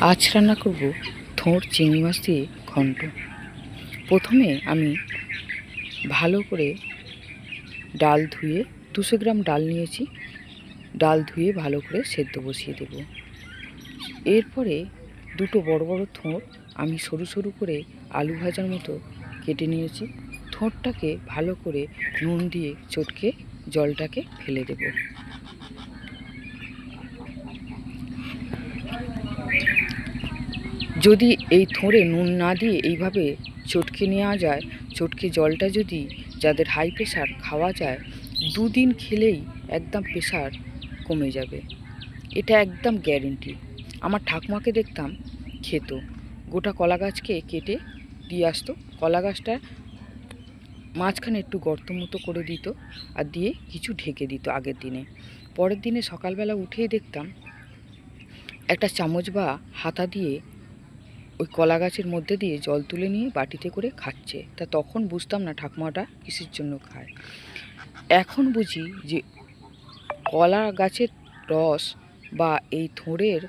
আজ রান্না করব থোঁড় চিংড়ি মাছ দিয়ে ঘন্ট। প্রথমে আমি ভালো করে ডাল ধুয়ে দুশো গ্রাম ডাল নিয়েছি। ডাল ধুয়ে ভালো করে সেদ্ধ বসিয়ে দেব। এরপরে দুটো বড় বড় থোঁড় আমি সরু সরু করে আলু ভাজার মতো কেটে নিয়েছি। থোঁড়টাকে ভালো করে নুন দিয়ে চটকে জলটাকে ফেলে দেব। যদি এই থোঁড়ে নুন না দিয়ে এইভাবে চটকে নেওয়া যায়, চটকে জলটা যদি যাদের হাই প্রেশার খাওয়া যায়, দুদিন খেলেই একদম প্রেশার কমে যাবে। এটা একদম গ্যারেন্টি আমার ঠাকুমাকে দেখতাম খেত। গোটা কলা গাছকে কেটে দিয়ে আসতো। কলা গাছটা মাঝখানে একটু গর্ত মতো করে দিত আর দিয়ে কিছু ঢেকে দিত আগের দিনে। পরের দিনে সকালবেলা উঠেই দেখতাম একটা চামচ বা হাতা দিয়ে ওই কলা গাছের মধ্যে দিয়ে জল তুলে নিয়ে বাটিতে করে খাচ্ছে। তা তখন বুঝতাম না ঠাকুমাটা কিসের জন্য খায়। এখন বুঝি যে কলা গাছের রস বা এই থোড়ের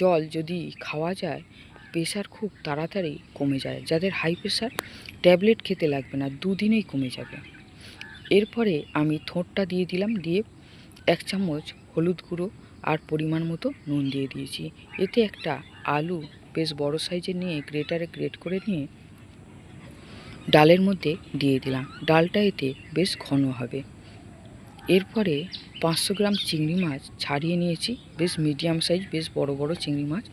জল যদি খাওয়া যায় প্রেশার খুব তাড়াতাড়ি কমে যায়। যাদের হাই প্রেশার ট্যাবলেট খেতে লাগবে না, দুদিনেই কমে যাবে। এরপরে আমি থোঁটটা দিয়ে দিলাম, দিয়ে এক চামচ হলুদ গুঁড়ো আর পরিমাণ মতো নুন দিয়ে দিয়েছি। এতে একটা আলু বেশ বড় সাইজের নিয়ে গ্রেটারে গ্রেট করে নিয়ে ডালের মধ্যে দিয়ে দিলাম। ডালটা এতে বেশ ঘন হবে। এরপরে পাঁচশো গ্রাম চিংড়ি মাছ ছাড়িয়ে নিয়েছি। বেশ মিডিয়াম সাইজ, বেশ বড় বড় চিংড়ি মাছ।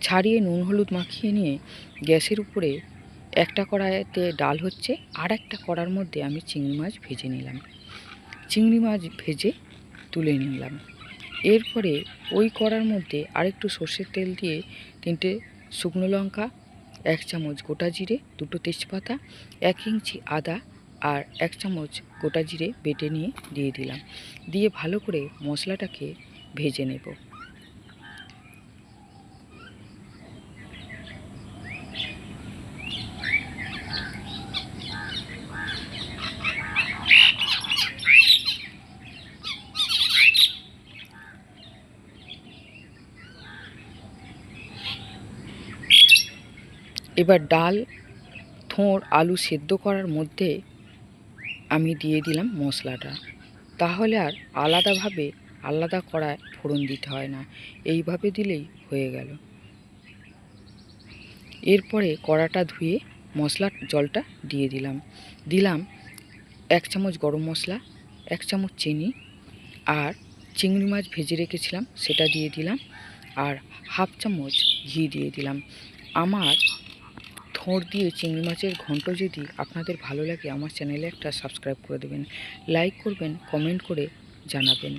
ছাড়িয়ে নুন হলুদ মাখিয়ে নিয়ে গ্যাসের উপরে একটা কড়াইতে ডাল হচ্ছে আর একটা কড়ার মধ্যে আমি চিংড়ি মাছ ভেজে নিলাম। চিংড়ি মাছ ভেজে তুলে নিলাম। এরপরে ওই কড়ার মধ্যে আরেকটু সর্ষের তেল দিয়ে তিনটে শুকনো লঙ্কা, এক চামচ গোটা জিরে, দুটো তেজপাতা, এক ইঞ্চি আদা আর এক চামচ গোটা জিরে বেটে নিয়ে দিয়ে দিলাম। দিয়ে ভালো করে মশলাটাকে ভেজে নেব। এবার ডাল থোঁড় আলু সেদ্ধ করার মধ্যে আমি দিয়ে দিলাম মশলাটা। তাহলে আর আলাদাভাবে আলাদা কড়ায় ফোড়ন দিতে হয় না। এইভাবে দিলেই হয়ে গেল। এরপরে কড়াটা ধুয়ে মশলার জলটা দিয়ে দিলাম। দিলাম এক চামচ গরম মশলা, এক চামচ চিনি আর চিংড়ি মাছ ভেজে রেখেছিলাম, সেটা দিয়ে দিলাম। আর হাফ চামচ ঘি দিয়ে দিলাম। আমার থোঁড় দিয়ে চিংড়ি মাছের ঘন্ট যদি আপনাদের ভালো লাগে, আমার চ্যানেলে একটা সাবস্ক্রাইব করে দেবেন। লাইক করবেন, কমেন্ট করে জানাবেন।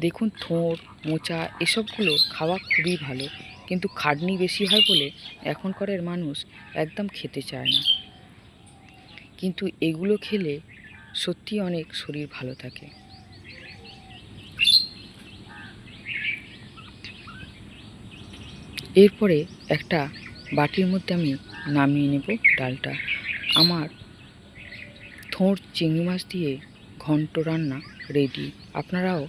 দেখুন থোঁড় মোচা, এসবগুলো খাওয়া খুবই ভালো। কিন্তু খাটনি বেশি হয় বলে এখনকারের মানুষ একদম খেতে চায় না। কিন্তু এগুলো খেলে সত্যি অনেক শরীর ভালো থাকে। এরপরে একটা বাটির মধ্যে আমি নামিয়ে নেব ডালটা। আমার থোঁড় চিংড়ি মাছ দিয়ে ঘন্ট রান্না রেডি আপনারাও